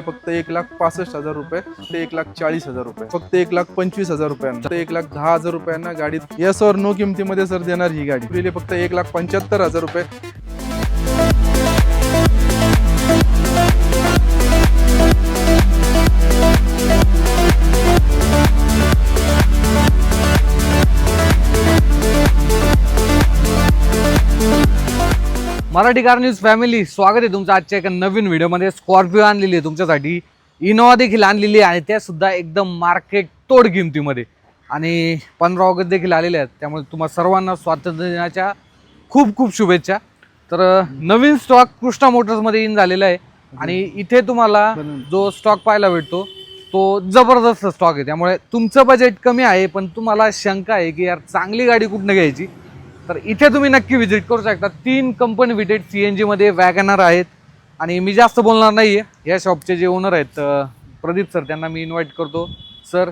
फक्त एक लाख पासष्ट हजार रुपये ते एक लाख चाळीस हजार रुपये. फक्त एक लाख पंचवीस हजार रुपयांना ते एक लाख दहा हजार रुपयांना गाडीत. येस और नो किमतीमध्ये सर देणार ही गाडी. फक्त एक लाख पंच्याहत्तर हजार रुपये. मराठी कार न्यूज फॅमिली स्वागत आहे तुमचं आजच्या एका नवीन व्हिडिओमध्ये. स्कॉर्पिओ आणलेली आहे तुमच्यासाठी. इनोवा देखील आणलेली आहे आणि त्यासुद्धा एकदम मार्केट तोड किमतीमध्ये. आणि पंधरा ऑगस्ट देखील आलेल्या आहेत. त्यामुळे तुम्हाला सर्वांना स्वातंत्र्य दिनाच्या खूप खूप शुभेच्छा. तर नवीन स्टॉक कृष्णा मोटर्समध्ये इन झालेला आहे. आणि इथे तुम्हाला जो स्टॉक पाहायला भेटतो तो जबरदस्त स्टॉक आहे. त्यामुळे तुमचं बजेट कमी आहे पण तुम्हाला शंका आहे की यार चांगली गाडी कुठनं घ्यायची? तर इथे तुम्ही नक्की व्हिजिट करू शकता. तीन कंपनी व्हिजिट सी एन जीमध्ये वॅगनर आहेत. आणि मी जास्त बोलणार नाही आहे या शॉपचे जे ओनर आहेत प्रदीप सर त्यांना मी इन्व्हाइट करतो. सर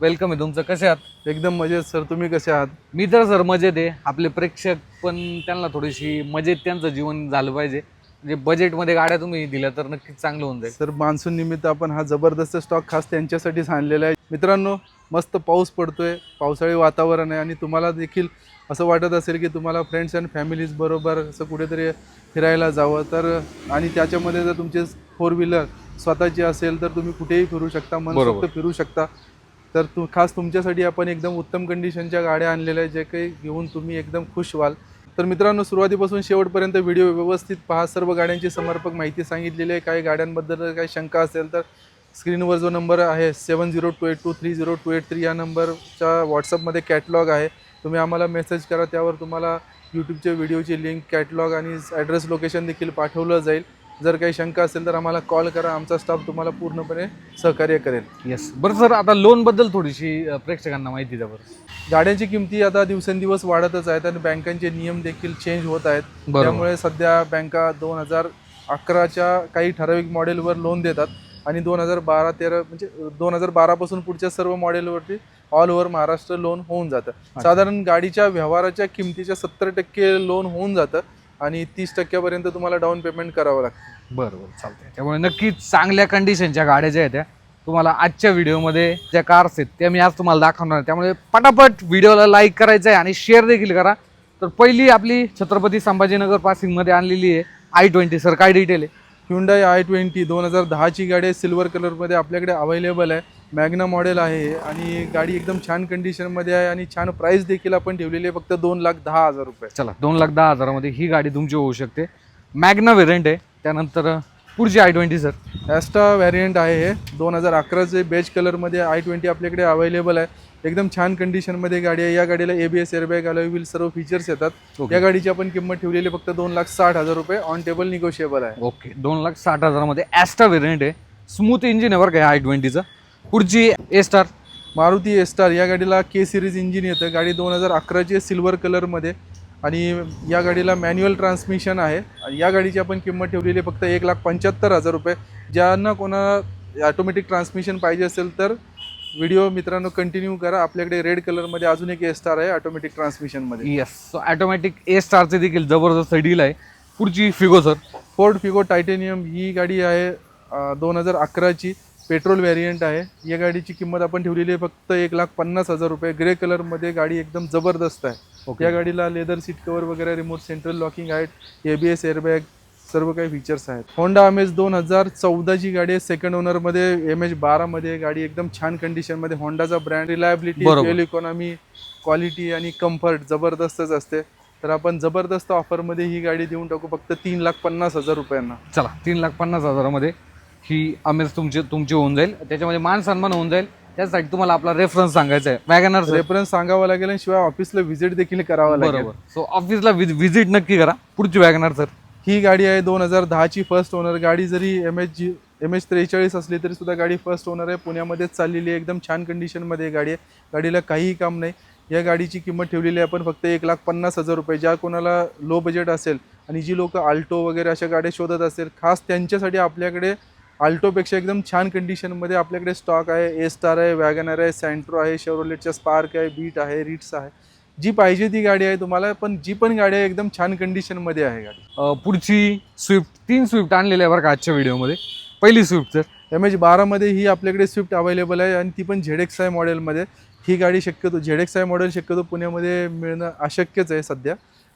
वेलकम आहे. तुमचं कसे आहात? एकदम मजेत सर तुम्ही कसे आहात? मी तर सर मजेत आहे. आपले प्रेक्षक पण त्यांना थोडीशी मजेत त्यांचं जीवन झालं पाहिजे. म्हणजे बजेटमध्ये गाड्या तुम्ही दिल्या तर नक्कीच चांगलं होऊन जाईल. सर मान्सून निमित्त आपण हा जबरदस्त स्टॉक खास त्यांच्यासाठीच आणलेला आहे. मित्रांनो मस्त पाऊस पडतोय. पावसाळी वातावरण आहे आणि तुम्हाला देखील असं वाटत असेल की तुम्हाला फ्रेंड्स अँड फॅमिलीज बरोबर असं कुठेतरी फिरायला जावं. तर आणि त्याच्यामध्ये जर तुमची फोर व्हीलर स्वतःची असेल तर तुम्ही कुठेही फिरू शकता बरोबर. मनसोक्त फिरू शकता. तर तू खास तुमच्यासाठी आपण एकदम उत्तम कंडिशनच्या गाड्या आणलेल्या आहेत जे काही घेऊन तुम्ही एकदम खुश व्हाल. तर मित्रांनो सुरुवातीपासून शेवटपर्यंत व्हिडिओ व्यवस्थित पहा. सर्व गाड्यांची समर्पक माहिती सांगितलेली आहे. काही गाड्यांबद्दल जर काही शंका असेल तर स्क्रीनवर जो नंबर आहे seven zero two eight two three zero two eight three या नंबरच्या व्हॉट्सअपमध्ये कॅटलॉग आहे. तुम्ही आम्हाला मेसेज करा त्यावर तुम्हाला यूट्यूबच्या व्हिडिओची लिंक कॅटलॉग आणि ॲड्रेस लोकेशन देखील पाठवलं जाईल. जर काही शंका असेल तर आम्हाला कॉल करा आमचा स्टाफ तुम्हाला पूर्णपणे सहकार्य करेल. येस बरं सर आता लोनबद्दल थोडीशी अं, प्रेक्षकांना माहिती द्या बरं. गाड्यांची किमती आता दिवसेंदिवस वाढतच आहेत आणि बँकांचे नियम देखील चेंज होत आहेत. त्यामुळे सध्या बँका दोन हजार अकराच्या काही ठराविक मॉडेलवर लोन देतात. आणि दोन हजार बारा तेरा म्हणजे दोन हजार बारापासून पुढच्या सर्व मॉडेलवरती ऑल ओव्हर महाराष्ट्र लोन होऊन जातं. साधारण गाडीच्या व्यवहाराच्या किमतीच्या सत्तर टक्के लोन होऊन जातं आणि तीस टक्क्यापर्यंत तुम्हाला डाऊन पेमेंट करावं लागतं. बरं बरं चालतंय. त्यामुळे नक्कीच चांगल्या कंडिशनच्या गाड्या ज्या आहेत त्या तुम्हाला आजच्या व्हिडिओमध्ये ज्या कार्स आहेत त्या मी आज तुम्हाला दाखवणार आहे. त्यामुळे पटापट व्हिडिओला लाईक करायचं आहे आणि शेअर देखील करा. तर पहिली आपली छत्रपती संभाजीनगर पासिंगमध्ये आणलेली आहे. आय ट्वेंटी सर काय डिटेल आहे? ह्युंडाई आय ट्वेंटी दोन हजार दहाची गाडी आहे. सिल्वर कलरमध्ये आपल्याकडे अवेलेबल आहे. मॅग्ना मॉडेल आहे आणि गाडी एकदम छान कंडिशनमध्ये आहे आणि छान प्राईस देखील आपण ठेवलेली आहे. फक्त दोन लाख दहा हजार रुपये. चला दोन लाख दहा हजारामध्ये ही गाडी तुमची होऊ शकते. मॅग्ना व्हेरियंट आहे. त्यानंतर पुढची i twenty sir Asta variant आहे हे. दोन हजार अकराचे बेज कलरमध्ये आय ट्वेंटी आपल्याकडे अवेलेबल आहे. एकदम छान कंडिशनमध्ये गाडी आहे. या गाडीला A B S airbag alloy wheel सर्व फीचर्स येतात. या गाडीची आपण किंमत ठेवलेली फक्त दोन लाख साठ हजार रुपये ऑन टेबल निगोशिएबल आहे. ओके दोन लाख साठ हजारामध्ये ॲस्टा व्हेरियंट आहे. स्मूथ इंजिन आहे बरं का आय ट्वेंटीचं पुढची ए स्टार मारुती एस्टार या गाडीला के सिरीज इंजिन येतं. गाडी दोन हजार अकराची सिल्वर कलरमध्ये आणि या गाडीला मॅन्युअल ट्रान्समिशन आहे. या गाडीची आपण किंमत ठेवलेली फक्त एक लाख पंच्याहत्तर हजार रुपये. ज्यांना कोणाला ऑटोमॅटिक ट्रान्समिशन पाहिजे असेल तर व्हिडिओ मित्रांनो कंटिन्यू करा. आपल्याकडे रेड कलरमध्ये अजून एक एस्टार आहे ऑटोमॅटिक ट्रान्समिशनमध्ये येस सो ॲटोमॅटिक ए स्टारचे देखील जबरदस्त डील आहे. पुढची Figo sir Ford Figo Titanium ही गाडी आहे दोन हजार अकराची. पेट्रोल व्हॅरियंट आहे. या गाडीची किंमत आपण ठेवलेली आहे फक्त एक लाख पन्नास हजार रुपये. ग्रे कलरमध्ये गाडी एकदम जबरदस्त आहे. या गाडीला लेदर सीट कवर वगैरे रिमोट सेंट्रल लॉकिंग आहेत. ए बी एस एअरबॅग सर्व काही फीचर्स आहेत. होंडा एम एच दोन हजार चौदाची गाडी आहे. सेकंड ओनरमध्ये एम एच बारामध्ये गाडी एकदम छान कंडिशनमध्ये होंडाचा brand reliability. Fuel economy quality आणि कम्फर्ट जबरदस्तच असते. तर आपण जबरदस्त ऑफरमध्ये ही गाडी देऊन टाकू फक्त तीन लाख पन्नास हजार रुपयांना. चला तीन लाख पन्नास हजारामध्ये ही अमेज तुमची तुमची होऊन जाईल. त्याच्यामध्ये मान सन्मान होऊन जाईल. त्यासाठी तुम्हाला आपला रेफरन्स सांगायचा आहे. वॅगनर रेफरन्स सांगावा लागेल शिवाय ऑफिसला व्हिजिट देखील करावा लागेल. बरोबर. सो ऑफिसला व्हिजिट नक्की करा. पुढची वॅगनर सर ही गाडी आहे दोन हजार दहाची फर्स्ट ओनर गाडी जरी M H G M H त्रेचाळीस असली तरी सुद्धा गाडी फर्स्ट ओनर आहे. पुण्यामध्येच चाललेली आहे. एकदम छान कंडिशनमध्ये गाडी आहे. गाडीला काहीही काम नाही. या गाडीची किंमत ठेवलेली आहे आपण फक्त एक लाख पन्नास हजार रुपये. ज्या कोणाला लो बजेट असेल आणि जी लोक आल्टो वगैरे अशा गाड्या शोधत असेल खास त्यांच्यासाठी आपल्याकडे आल्टोपेक्षा एकदम छान कंडिशनमध्ये आपल्याकडे स्टॉक आहे. ए स्टार आहे वॅगनर आहे सँट्रो आहे शेवरोलेटच्या स्पार्क आहे बीट आहे रिट्स आहे. जी पाहिजे ती गाडी आहे तुम्हाला पण जी पण गाडी आहे एकदम छान कंडिशनमध्ये आहे गाडी. पुढची स्विफ्ट तीन स्विफ्ट आणलेल्या आहे बरं का आजच्या व्हिडिओमध्ये पहिली स्विफ्ट सर एम एच बारामध्ये ही आपल्याकडे स्विफ्ट अवेलेबल आहे आणि ती पण झेड एक्स आय मॉडेलमध्ये ही गाडी शक्यतो झेड एक्स आय मॉडेल शक्यतो पुण्यामध्ये मिळणं अशक्यच आहे सध्या.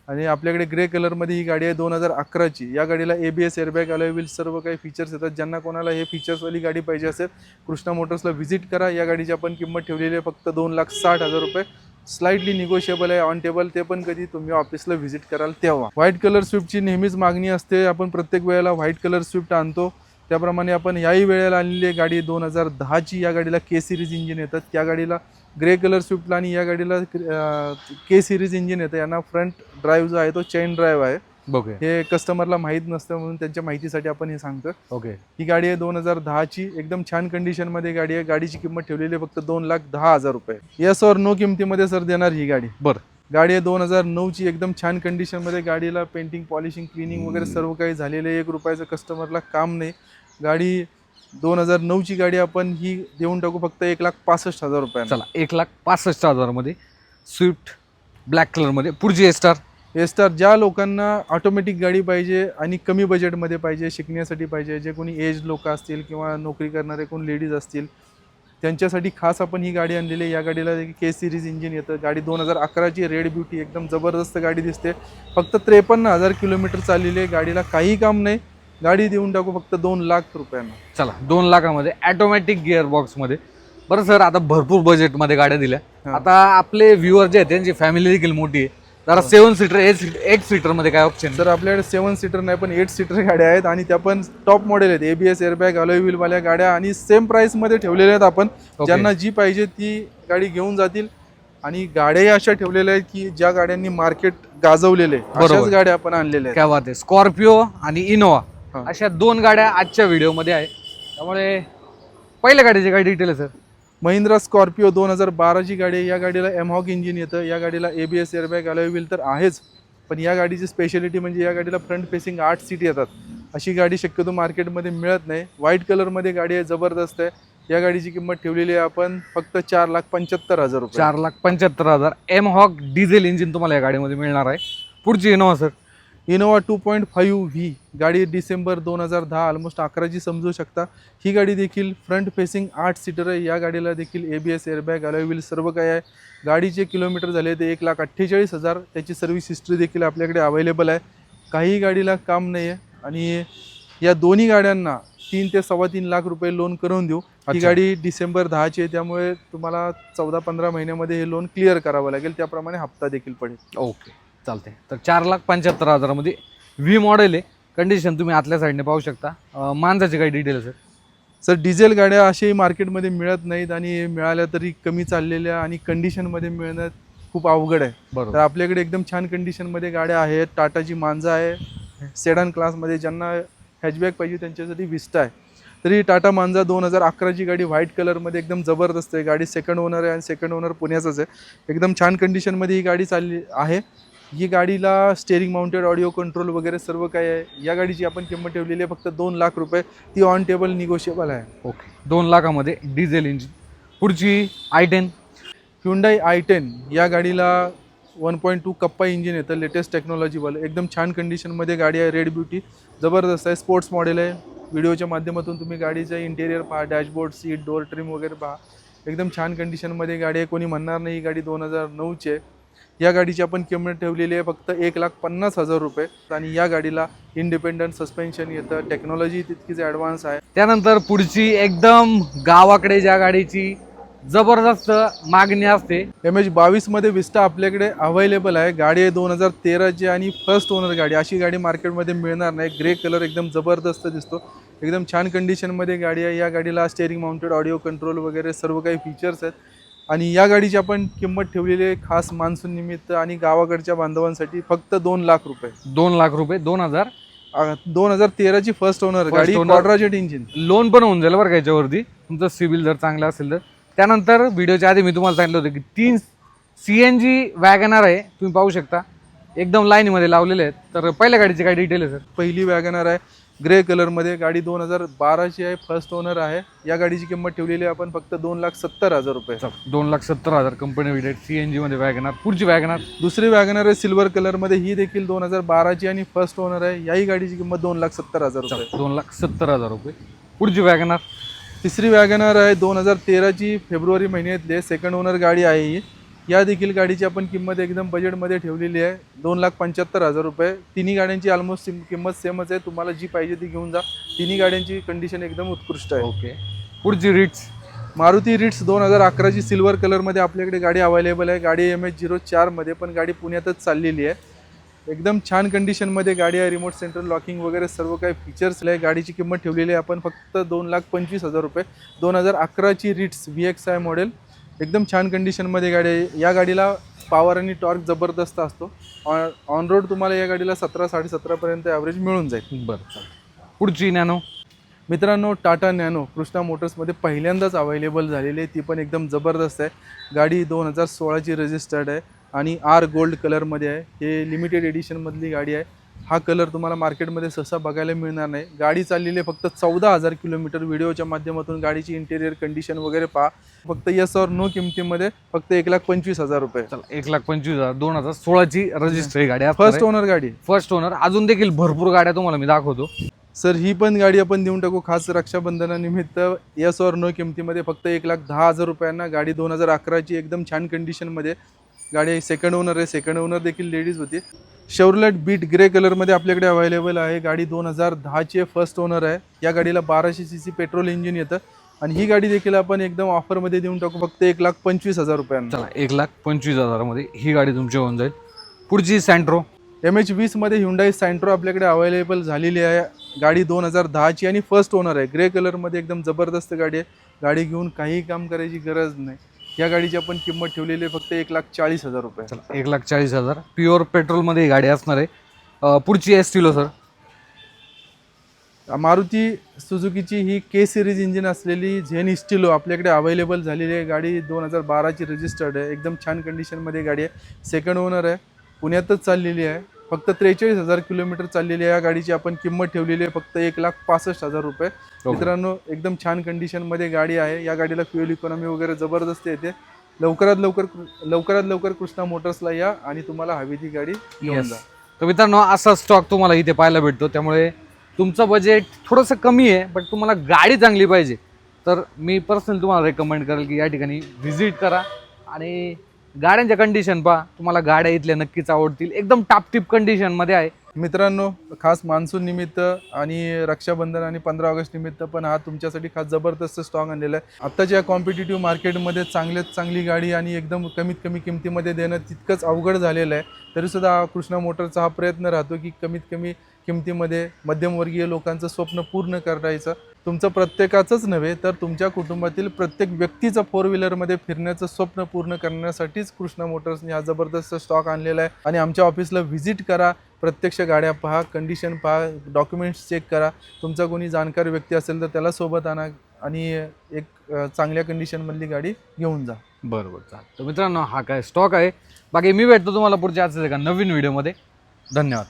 आणि आपल्याकडे ग्रे कलरमध्ये ही गाडी आहे दोन हजार अकराची. या गाडीला ए बी एस एअरबॅग अलायविल सर्व काही फीचर्स येतात. ज्यांना कोणाला हे फीचर्सवाली गाडी पाहिजे असेल कृष्णा मोटर्सला व्हिजिट करा. या गाडीची आपण किंमत ठेवलेली आहे फक्त दोन लाख साठ हजार रुपये. स्लाइटली निगोशिएबल आहे ऑन टेबल ते पण कधी तुम्ही ऑफिसला व्हिजिट कराल तेव्हा. व्हाईट कलर स्विफ्टची नेहमीच मागणी असते आपण प्रत्येक वेळेला व्हाईट कलर स्विफ्ट आणतो. त्याप्रमाणे आपण याही वेळेला आणलेली आहे गाडी दोन हजार दहाची. या गाडीला के सिरीज इंजिन येतात. त्या गाडीला ग्रे कलर स्विफ्टला आणि या गाडीला के सिरीज इंजिन येतं. यांना फ्रंट ड्राईव्ह जो आहे तो चेन ड्राईव्ह आहे. हे कस्टमरला माहीत नसतं म्हणून त्यांच्या माहितीसाठी आपण हे सांगतो ओके. ही गाडी आहे दोन हजार दहाची. एकदम छान कंडिशनमध्ये गाडी आहे. गाडीची किंमत ठेवलेली आहे फक्त दोन लाख दहा हजार रुपये. यस और नो किमतीमध्ये सर देणार ही गाडी? बरं. गाडी आहे दोन हजार नऊची. एकदम छान कंडिशनमध्ये गाडीला पेंटिंग पॉलिशिंग क्लिनिंग वगैरे सर्व काही झालेलं आहे. एक रुपयाचं कस्टमरला काम नाही. गाडी दोन हजार नऊची गाडी आपण ही देऊन टाकू फक्त एक लाख पासष्ट हजार रुपयांना. चला एक लाख पासष्ट हजारमध्ये स्विफ्ट ब्लॅक कलरमध्ये पुढची एस्टार एस्टार ज्या लोकांना ऑटोमॅटिक गाडी पाहिजे आणि कमी बजेटमध्ये पाहिजे शिकण्यासाठी पाहिजे जे कोणी एज लोक असतील किंवा नोकरी करणारे कोण लेडीज असतील त्यांच्यासाठी खास आपण ही गाडी आणलेली आहे. या गाडीला के सिरीज इंजिन येतं. गाडी दोन हजार अकराची रेड ब्युटी एकदम जबरदस्त गाडी दिसते. फक्त त्रेपन्न हजार किलोमीटर चाललेली आहे. गाडीला काही काम नाही. गाडी देऊन टाकू फक्त दोन लाख रुपयांना. चला दोन लाखामध्ये ऑटोमॅटिक गिअर बॉक्समध्ये बरं सर आता भरपूर बजेटमध्ये गाड्या दिल्या. आता आपले व्ह्युअर जे आहेत त्यांची फॅमिली देखील मोठी आहे. जरा सेवन सीटर एट एट सीटरमध्ये काय ऑप्शन तर आपल्याकडे सेवन सीटर नाही पण एट सीटर गाड्या आहेत आणि त्या पण टॉप मॉडेल आहेत. एबीएस एअरबॅग वाल्या गाड्या आणि सेम प्राइसमध्ये ठेवलेल्या आहेत आपण. ज्यांना जी पाहिजे ती गाडी घेऊन जातील. आणि गाड्याही अशा ठेवलेल्या आहेत की ज्या गाड्यांनी मार्केट गाजवलेले. अशाच गाड्या आपण आणलेल्या आहेत. काय स्कॉर्पिओ आणि इनोवा. अशा दोन गाड्या आजच्या व्हिडिओमध्ये आहे. त्यामुळे पहिल्या गाडीची काय डिटेल आहे सर महिंद्रा स्कॉर्पिओ दोन हजार बाराची गाडी आहे. या गाडीला एमहॉक इंजिन येतं. या गाडीला A B S airbag wheel तर आहेच. पण या गाडीची स्पेशालिटी म्हणजे या गाडीला फ्रंट फेसिंग आठ सीट येतात. अशी गाडी शक्यतो मार्केटमध्ये मिळत नाही. व्हाईट कलरमध्ये गाडी आहे जबरदस्त आहे. या गाडीची किंमत ठेवलेली आहे आपण फक्त चार लाख पंच्याहत्तर हजार रुपये. चार लाख पंच्याहत्तर हजार एम हॉक डिझेल इंजिन तुम्हाला या गाडीमध्ये मिळणार आहे. पुढची Innova sir. Innova two point five V गाडी डिसेंबर दोन हजार दहा ऑलमोस्ट अकराची समजू शकता. ही गाडी देखील फ्रंट फेसिंग आठ सीटर आहे. या गाडीला देखील A B S airbag wheel सर्व काही आहे. गाडीचे किलोमीटर झाले ते एक लाख अठ्ठेचाळीस हजार. त्याची सर्व्हिस हिस्ट्री देखील आपल्याकडे अवेलेबल आहे. काही गाडीला काम नाही आहे आणि या दोन्ही गाड्यांना तीन ते सव्वा तीन लाख रुपये लोन करून देऊ. ही. गाडी डिसेंबर दहाची आहे. त्यामुळे तुम्हाला चौदा पंधरा महिन्यामध्ये हे लोन क्लिअर करावं लागेल. त्याप्रमाणे हप्ता देखील पडेल. ओके. चालते तर चार लाख पंच्याहत्तर हजारामध्ये व्ही मॉडेल आहे. कंडिशन तुम्ही आतल्या साईडने पाहू शकता. माणसाची काय डिटेल सर सर डिझेल गाड्या अशाही मार्केटमध्ये मिळत नाहीत आणि मिळाल्या तरी कमी चाललेल्या आणि कंडिशनमध्ये मिळणं खूप अवघड आहे. तर बरोबर आपल्याकडे एकदम छान कंडिशनमध्ये गाड्या आहेत. टाटाची मांजा आहे. सेडन क्लासमध्ये ज्यांना हॅचबॅक पाहिजे त्यांच्यासाठी विस्टा आहे. तरी टाटा मांजा दोन हजार अकराची गाडी व्हाईट कलरमध्ये एकदम जबरदस्त आहे. गाडी सेकंड ओनर आहे आणि सेकंड ओनर पुण्याचाच आहे. एकदम छान कंडिशनमध्ये ही गाडी चालली आहे. ही गाडीला स्टेअरिंग माउंटेड ऑडिओ कंट्रोल वगैरे सर्व काही आहे या गाडीची आपण किंमत ठेवलेली आहे फक्त दोन लाख रुपये. ती ऑन टेबल निगोशिएबल आहे. ओके दोन लाखामध्ये डिझेल इंजिन पुढची i ten Hyundai i ten या गाडीला one point two Kappa engine येतं लेटेस्ट टेक्नॉलॉजीवालं एकदम छान कंडिशनमध्ये गाडी आहे रेड ब्युटी जबरदस्त आहे स्पोर्ट्स मॉडेल आहे. व्हिडिओच्या माध्यमातून तुम्ही गाडीचं इंटेरियर पहा डॅशबोर्ड सीट डोअर ट्रिम वगैरे पहा. एकदम छान कंडिशनमध्ये गाडी आहे. कोणी म्हणणार नाही ही गाडी दोन हजार नऊची आहे. या गाडीची आपण किंमत ठेवलेली आहे फक्त एक लाख पन्नास हजार रुपये. आणि या गाडीला इंडिपेंडंट सस्पेन्शन येतं. टेक्नॉलॉजी तितकीच ॲडव्हान्स आहे. त्यानंतर पुढची एकदम गावाकडे ज्या गाडीची जबरदस्त मागणी असते. एम एच बावीसमध्ये विस्टा आपल्याकडे अवेलेबल आहे. गाडी आहे दोन हजार तेराची आणि फर्स्ट ओनर गाडी. अशी गाडी मार्केटमध्ये मिळणार नाही. ग्रे कलर एकदम जबरदस्त दिसतो. एकदम छान कंडिशनमध्ये गाडी आहे. या गाडीला स्टेअरिंग माउंटेड ऑडिओ कंट्रोल वगैरे सर्व काही फीचर्स आहेत. आणि या गाडीची आपण किंमत ठेवलेली आहे खास मान्सून निमित्त आणि गावाकडच्या बांधवांसाठी फक्त दोन लाख रुपये. दोन लाख रुपये दोन हजार? दोन हजार तेराची फर्स्ट ओनर गाडी. क्वाड्राजेट इंजिन लोन पण होऊन जाईल बरं का याच्यावरती. तुमचं सिबिल जर चांगलं असेल तर. त्यानंतर व्हिडिओच्या आधी मी तुम्हाला सांगितलं होतं की तीन सी एन जी वॅगनर आहे. तुम्ही पाहू शकता. एकदम लाईनीमध्ये लावलेले आहेत. तर पहिल्या गाडीची काय डिटेल आहे सर पहिली वॅगनर आहे. ग्रे कलरमध्ये गाडी दोन हजार बाराची आहे फर्स्ट ओनर आहे. या गाडीची किंमत ठेवलेली आहे आपण फक्त दोन लाख सत्तर हजार रुपये. दोन लाख सत्तर हजार कंपनी विडेड सी एन जीमध्ये वॅगनार पुढची वॅगनार दुसरी वॅगनर आहे सिल्वर कलरमध्ये ही देखील दोन हजार बाराची आणि फर्स्ट ओनर आहे. याही गाडीची किंमत दोन लाख सत्तर हजार रुपये. दोन लाख सत्तर हजार रुपये. पुढची वॅगनार तिसरी वॅगनर आहे दोन हजार तेराची फेब्रुवारी महिन्यातली सेकंड ओनर गाडी आहे ही. या देखील गाडीची आपण किंमत एकदम बजेटमध्ये ठेवलेली आहे. दोन लाख पंच्याहत्तर हजार रुपये. तिन्ही गाड्यांची ऑलमोस्ट किंमत सेमच आहे. तुम्हाला जी पाहिजे ती घेऊन जा. तिन्ही गाड्यांची कंडिशन एकदम उत्कृष्ट आहे. ओके पुढची रिट्स मारुती रिट्स दोन हजार अकराची सिल्वर कलरमध्ये आपल्याकडे गाडी अवेलेबल आहे. गाडी एम एच झिरो चारमध्ये पण गाडी पुण्यातच चाललेली आहे. एकदम छान कंडिशनमध्ये गाडी आहे. रिमोट सेंट्रल लॉकिंग वगैरे सर्व काही फीचर्स आहे. गाडीची किंमत ठेवलेली आहे. आपण फक्त दोन लाख पंचवीस हजार रुपये. दोन हजार अकराची Ritz V X I model एकदम छान कंडिशनमध्ये गाडी आहे. या गाडीला पॉवर आणि टॉर्क जबरदस्त असतो. ऑन रोड तुम्हाला या गाडीला सतरा साडेसतरापर्यंत ॲव्हरेज मिळून जाईल. बरं. पुढची नॅनो मित्रांनो टाटा नॅनो कृष्णा मोटर्समध्ये पहिल्यांदाच अवेलेबल झालेली आहे. ती पण एकदम जबरदस्त आहे. गाडी दोन हजार सोळाची रजिस्टर्ड आहे आणि आर गोल्ड कलरमध्ये आहे. हे लिमिटेड एडिशनमधली गाडी आहे. हा कलर तुम्हाला मार्केटमध्ये सहसा बघायला मिळणार नाही. गाडी चाललेली आहे फक्त चौदा हजार किलोमीटर. व्हिडिओच्या माध्यमातून गाडीची इंटेरियर कंडिशन वगैरे पहा. फक्त यस और नो किमतीमध्ये फक्त एक लाख पंचवीस हजार रुपये. चला एक लाख पंचवीस हजार दोन हजार सोळाची रजिस्ट्री गाडी फर्स्ट ओनर गाडी. फर्स्ट ओनर अजून देखील भरपूर गाड्या तुम्हाला मी दाखवतो. सर ही पण गाडी आपण देऊन टाकू खास रक्षाबंधनानिमित्त. यस और नो किमतीमध्ये फक्त एक लाख दहा हजार रुपयांना गाडी दोन हजार अकराची एकदम छान कंडिशनमध्ये गाडी सेकंड ओनर आहे. सेकंड ओनर देखील लेडीज होती. शेवरलेट बीट ग्रे कलरमध्ये आपल्याकडे अवेलेबल आहे. गाडी दोन हजार दहाची फर्स्ट ओनर आहे. या गाडीला बाराशे सी सी पेट्रोल इंजिन येतं. आणि ही गाडी देखील आपण एकदम ऑफरमध्ये देऊन टाकू. फक्त एक लाख पंचवीस हजार रुपयांना. चला एक लाख पंचवीस हजारामध्ये ही गाडी तुमची होऊन जाईल. पुढची सँट्रो एम एच वीसमध्ये हुंडाई सँट्रो आपल्याकडे अवेलेबल झालेली आहे. गाडी दोन हजार दहाची आणि फर्स्ट ओनर आहे. ग्रे कलरमध्ये एकदम जबरदस्त गाडी आहे. गाडी घेऊन काहीही काम करायची गरज नाही. या गाडीची आपण किंमत ठेवलेली आहे फक्त एक लाख चाळीस हजार रुपये. चला एक लाख चाळीस हजार. प्युअर पेट्रोलमध्ये ही गाडी असणार आहे. अं, पुढची एस टिलो सर मारुती सुझुकीची ही के सिरीज इंजिन असलेली झेन इस्टिलो आपल्याकडे अवेलेबल झालेली आहे. गाडी दोन हजार बाराची रजिस्टर्ड आहे. एकदम छान कंडिशनमध्ये गाडी आहे. सेकंड ओनर आहे. पुण्यातच चाललेली आहे. फक्त त्रेचाळीस हजार किलोमीटर चाललेली या गाडीची आपण किंमत ठेवलेली आहे फक्त एक लाख पासष्ट हजार रुपये. मित्रांनो एकदम छान कंडिशनमध्ये गाडी आहे. या गाडीला फ्युएल इकॉनॉमी वगैरे जबरदस्त येते. लवकरात लवकर लवकरात लवकर कृष्णा मोटर्सला या आणि तुम्हाला हवी ती गाडी घेऊन. जा. तर मित्रांनो असा स्टॉक तुम्हाला इथे पाहायला भेटतो. त्यामुळे तुमचं बजेट थोडंसं कमी आहे बट तुम्हाला गाडी चांगली पाहिजे. तर मी पर्सनली तुम्हाला रेकमेंड करेल की या ठिकाणी व्हिजिट करा. आणि गाड्यांच्या कंडिशन पहा. तुम्हाला गाड्या इथल्या नक्कीच आवडतील. एकदम टापटीप कंडिशनमध्ये आहे. मित्रांनो खास मान्सून निमित्त आणि रक्षाबंधन आणि पंधरा ऑगस्ट निमित्त पण हा तुमच्यासाठी खास जबरदस्त स्टॉक आणलेला आहे. आत्ताच्या या कॉम्पिटेटिव्ह मार्केटमध्ये चांगल्यात चांगली गाडी आणि एकदम कमीत कमी किमतीमध्ये देणं तितकंच अवघड झालेलं आहे. तरीसुद्धा कृष्णा मोटरचा हा प्रयत्न राहतो की कमीत कमी किमतीमध्ये मध्यमवर्गीय लोकांचं स्वप्न पूर्ण करायचं तुमचं प्रत्येकाचंच नव्हे तर तुमच्या कुटुंबातील प्रत्येक व्यक्तीचं फोर व्हीलरमध्ये फिरण्याचं स्वप्न पूर्ण करण्यासाठीच कृष्णा मोटर्सने हा जबरदस्त स्टॉक आणलेला आहे. आणि आमच्या ऑफिसला व्हिजिट करा प्रत्यक्ष गाड्या पहा कंडिशन पहा डॉक्युमेंट्स चेक करा. तुमचा कोणी जाणकार व्यक्ती असेल तर त्याला सोबत आणा आणि एक चांगल्या कंडिशनमधली गाडी घेऊन जा. बरोबर चालेल. तर मित्रांनो हा काय स्टॉक आहे. बाकी मी भेटतो तुम्हाला पुढच्या आजच्या एका नवीन व्हिडिओमध्ये धन्यवाद.